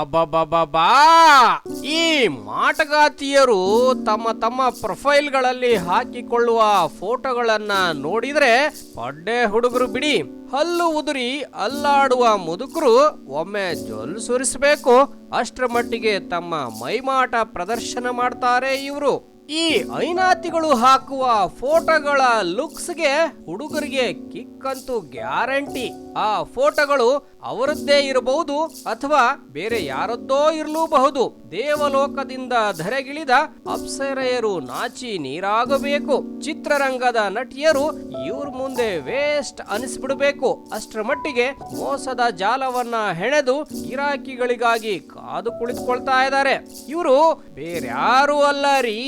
ಅಬ್ಬಬ್ಬಬ್ಬಾ ಈ ಮಾಟಗಾತಿಯರು ತಮ್ಮ ತಮ್ಮ ಪ್ರೊಫೈಲ್ಗಳಲ್ಲಿ ಹಾಕಿಕೊಳ್ಳುವ ಫೋಟೋಗಳನ್ನ ನೋಡಿದ್ರೆ ಪಡ್ಡೆ ಹುಡುಗರು ಬಿಡಿ. ಹಲ್ಲು ಉದುರಿ ಅಲ್ಲಾಡುವ ಮುದುಕರು ಒಮ್ಮೆ ಜೊಲ್ ಸುರಿಸಬೇಕು. ಅಷ್ಟರ ಮಟ್ಟಿಗೆ ತಮ್ಮ ಮೈಮಾಟ ಪ್ರದರ್ಶನ ಮಾಡ್ತಾರೆ ಇವರು. ಈ ಐನಾತಿಗಳು ಹಾಕುವ ಫೋಟೋಗಳ ಲುಕ್ಸ್ಗೆ ಹುಡುಗರಿಗೆ ಕಿಕ್ ಅಂತೂ ಗ್ಯಾರಂಟಿ. ಆ ಫೋಟೋಗಳು ಅವರದ್ದೇ ಇರಬಹುದು ಅಥವಾ ಬೇರೆ ಯಾರದ್ದೋ ಇರಲೂಬಹುದು. ದೇವಲೋಕದಿಂದ ಧರೆಗಿಳಿದ ಅಪ್ಸರೆಯರು ನಾಚಿ ನೀರಾಗಬೇಕು. ಚಿತ್ರರಂಗದ ನಟಿಯರು ಇವ್ರ ಮುಂದೆ ವೇಸ್ಟ್ ಅನಿಸ್ಬಿಡ್ಬೇಕು. ಅಷ್ಟರ ಮಟ್ಟಿಗೆ ಮೋಸದ ಜಾಲವನ್ನ ಹೆಣೆದು ಗಿರಾಕಿಗಳಿಗಾಗಿ ಕಾದು ಕುಳಿತುಕೊಳ್ತಾ ಇದ್ದಾರೆ. ಇವರು ಬೇರ್ಯಾರು ಅಲ್ಲ ರೀ.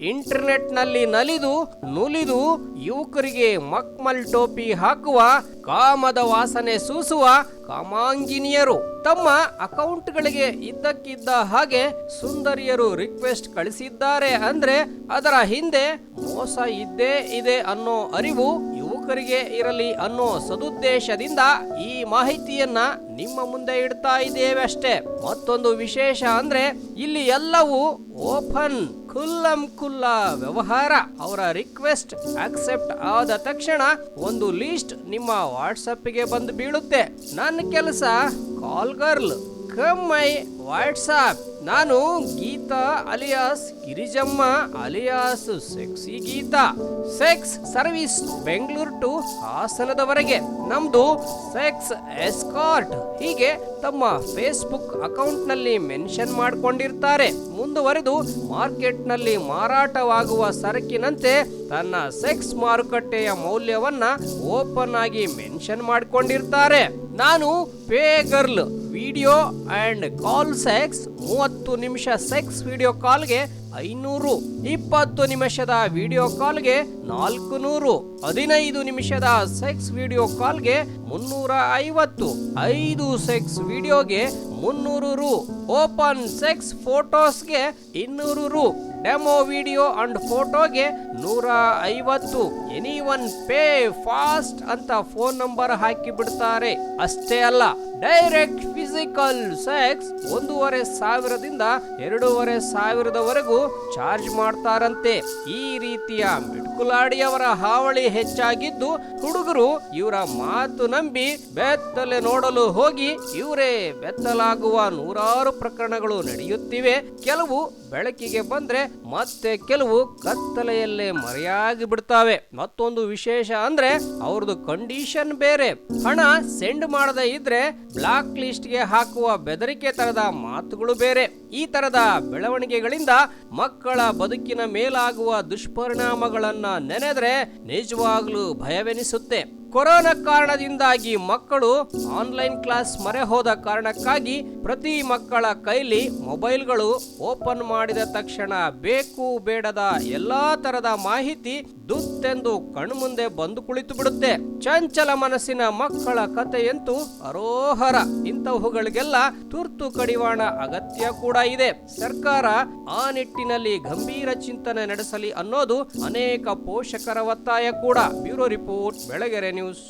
ಇಂಟರ್ನೆಟ್ನಲ್ಲಿ ನಲಿದು, ನುಲಿದು ಯುವಕರಿಗೆ ಮಕ್ಮಲ್ ಟೋಪಿ ಹಾಕುವ, ಕಾಮದ ವಾಸನೆ ಸೂಸುವ ಕಾಮಾಂಗಿನಿಯರು ತಮ್ಮ ಅಕೌಂಟ್ಗಳಿಗೆ ಇದ್ದಕ್ಕಿದ್ದ ಹಾಗೆ ಸುಂದರಿಯರು ರಿಕ್ವೆಸ್ಟ್ ಕಳಿಸಿದ್ದಾರೆ. ಅಂದ್ರೆ ಅದರ ಹಿಂದೆ ಮೋಸ ಇದ್ದೇ ಇದೆ ಅನ್ನೋ ಅರಿವು ಯುವಕರಿಗೆ ಇರಲಿ ಅನ್ನೋ ಸದುದ್ದೇಶದಿಂದ ಈ ಮಾಹಿತಿಯನ್ನ ನಿಮ್ಮ ಮುಂದೆ ಇಡ್ತಾ ಇದ್ದೇವೆ ಅಷ್ಟೇ. ಮತ್ತೊಂದು ವಿಶೇಷ ಅಂದ್ರೆ ಇಲ್ಲಿ ಎಲ್ಲವೂ ಓಪನ್ ಖುಲ್ಲಂ ಖುಲ್ಲ ವ್ಯವಹಾರ. ಅವರ ರಿಕ್ವೆಸ್ಟ್ ಅಕ್ಸೆಪ್ಟ್ ಆದ ತಕ್ಷಣ ಒಂದು ಲೀಸ್ಟ್ ನಿಮ್ಮ ವಾಟ್ಸಪ್ಗೆ ಬಂದು ಬೀಳುತ್ತೆ. ನನ್ನ ಕೆಲಸ call girl come my WhatsApp ನಾನು Geeta alias Girijamma alias sexy Geeta. Sex service Bengaluru to ಹಾಸನದವರೆಗೆ. ನಮ್ದು ಸೆಕ್ಸ್ ಎಸ್ಕಾರ್ಟ್. ಹೀಗೆ ತಮ್ಮ ಫೇಸ್ಬುಕ್ ಅಕೌಂಟ್ನಲ್ಲಿ ಮೆನ್ಷನ್ ಮಾಡಿಕೊಂಡಿರ್ತಾರೆ. ಮುಂದುವರೆದು ಮಾರ್ಕೆಟ್ನಲ್ಲಿ ಮಾರಾಟವಾಗುವ ಸರಕಿನಂತೆ ತನ್ನ ಸೆಕ್ಸ್ ಮಾರುಕಟ್ಟೆಯ ಮೌಲ್ಯವನ್ನ ಓಪನ್ ಆಗಿ ಮೆನ್ಷನ್ ಮಾಡಿಕೊಂಡಿರ್ತಾರೆ. ನಾನು pay girl. Video and call sex ಮೂವತ್ತು ನಿಮಿಷ ಸೆಕ್ಸ್ ವಿಡಿಯೋ ಕಾಲ್ಗೆ ಐನೂರು, ಇಪ್ಪತ್ತು ನಿಮಿಷದ ವಿಡಿಯೋ ಕಾಲ್ಗೆ ನಾಲ್ಕು ನೂರು, ಹದಿನೈದು ನಿಮಿಷದ ಸೆಕ್ಸ್ ವಿಡಿಯೋ ಕಾಲ್ಗೆ ಮುನ್ನೂರ ಐವತ್ತು, ಐದು ಸೆಕ್ಸ್ ವಿಡಿಯೋಗೆ ಮುನ್ನೂರು ರು, ಓಪನ್ ಸೆಕ್ಸ್ ಫೋಟೋಸ್ಗೆ ಇನ್ನೂರು ರು. ಡೆಮೋ ವಿಡಿಯೋ ಅಂಡ್ ಫೋಟೋಗೆ ನೂರ ಐವತ್ತು ಎನಿ ಒನ್ ಪೇ ಫಾಸ್ಟ್ ಅಂತ ಫೋನ್ ನಂಬರ್ ಹಾಕಿ ಬಿಡ್ತಾರೆ ಅಷ್ಟೇ ಅಲ್ಲ, ಡೈರೆಕ್ಟ್ ಫಿಸಿಕಲ್ ಸೆಕ್ಸ್ ಒಂದೂವರೆ ಸಾವಿರದಿಂದ ಎರಡೂವರೆ ಸಾವಿರದವರೆಗೂ ಚಾರ್ಜ್ ಮಾಡ್ತಾರಂತೆ. ಈ ರೀತಿಯ ಮಿಡ್ಕುಲಾಡಿಯವರ ಹಾವಳಿ ಹೆಚ್ಚಾಗಿದ್ದು, ಹುಡುಗರು ಇವರ ಮಾತು ನಂಬಿ ಬೆತ್ತಲೆ ನೋಡಲು ಹೋಗಿ ಇವರೇ ಬೆತ್ತಲಾಗುವ ನೂರಾರು ಪ್ರಕರಣಗಳು ನಡೆಯುತ್ತಿವೆ. ಕೆಲವು ಬೆಳಕಿಗೆ ಬಂದ್ರೆ ಮತ್ತೆ ಕೆಲವು ಕತ್ತಲೆಯಲ್ಲೇ ಮರೆಯಾಗಿ ಬಿಡ್ತಾವೆ. ಮತ್ತೊಂದು ವಿಶೇಷ ಅಂದ್ರೆ ಅವ್ರದ್ದು ಕಂಡೀಷನ್ ಬೇರೆ. ಹಣ ಸೆಂಡ್ ಮಾಡದೇ ಇದ್ರೆ ಬ್ಲಾಕ್ ಲಿಸ್ಟ್ಗೆ ಹಾಕುವ ಬೆದರಿಕೆ ತರದ ಮಾತುಗಳು ಬೇರೆ. ಈ ತರದ ಬೆಳವಣಿಗೆಗಳಿಂದ ಮಕ್ಕಳ ಬದುಕಿನ ಮೇಲಾಗುವ ದುಷ್ಪರಿಣಾಮಗಳನ್ನ ನೆನೆದ್ರೆ ನಿಜವಾಗ್ಲೂ ಭಯವೆನಿಸುತ್ತೆ. ಕೊರೋನಾ ಕಾರಣದಿಂದಾಗಿ ಮಕ್ಕಳು ಆನ್ಲೈನ್ ಕ್ಲಾಸ್ ಮರೆ ಹೋದ ಕಾರಣಕ್ಕಾಗಿ ಪ್ರತಿ ಮಕ್ಕಳ ಕೈಲಿ ಮೊಬೈಲ್ಗಳು ಓಪನ್ ಮಾಡಿದ ತಕ್ಷಣ ಬೇಕು ಬೇಡದ ಎಲ್ಲಾ ತರದ ಮಾಹಿತಿ ದುತ್ತೆಂದು ಕಣ್ಮುಂದೆ ಬಂದು ಕುಳಿತು ಬಿಡುತ್ತೆ. ಚಂಚಲ ಮನಸ್ಸಿನ ಮಕ್ಕಳ ಕಥೆಯಂತೂ ಅರೋಹರ. ಇಂತಹವುಗಳಿಗೆಲ್ಲ ತುರ್ತು ಕಡಿವಾಣ ಅಗತ್ಯ ಕೂಡ ಇದೆ. ಸರ್ಕಾರ ಆ ನಿಟ್ಟಿನಲ್ಲಿ ಗಂಭೀರ ಚಿಂತನೆ ನಡೆಸಲಿ ಅನ್ನೋದು ಅನೇಕ ಪೋಷಕರ ಒತ್ತಾಯ ಕೂಡ. Bureau report, Belagere news.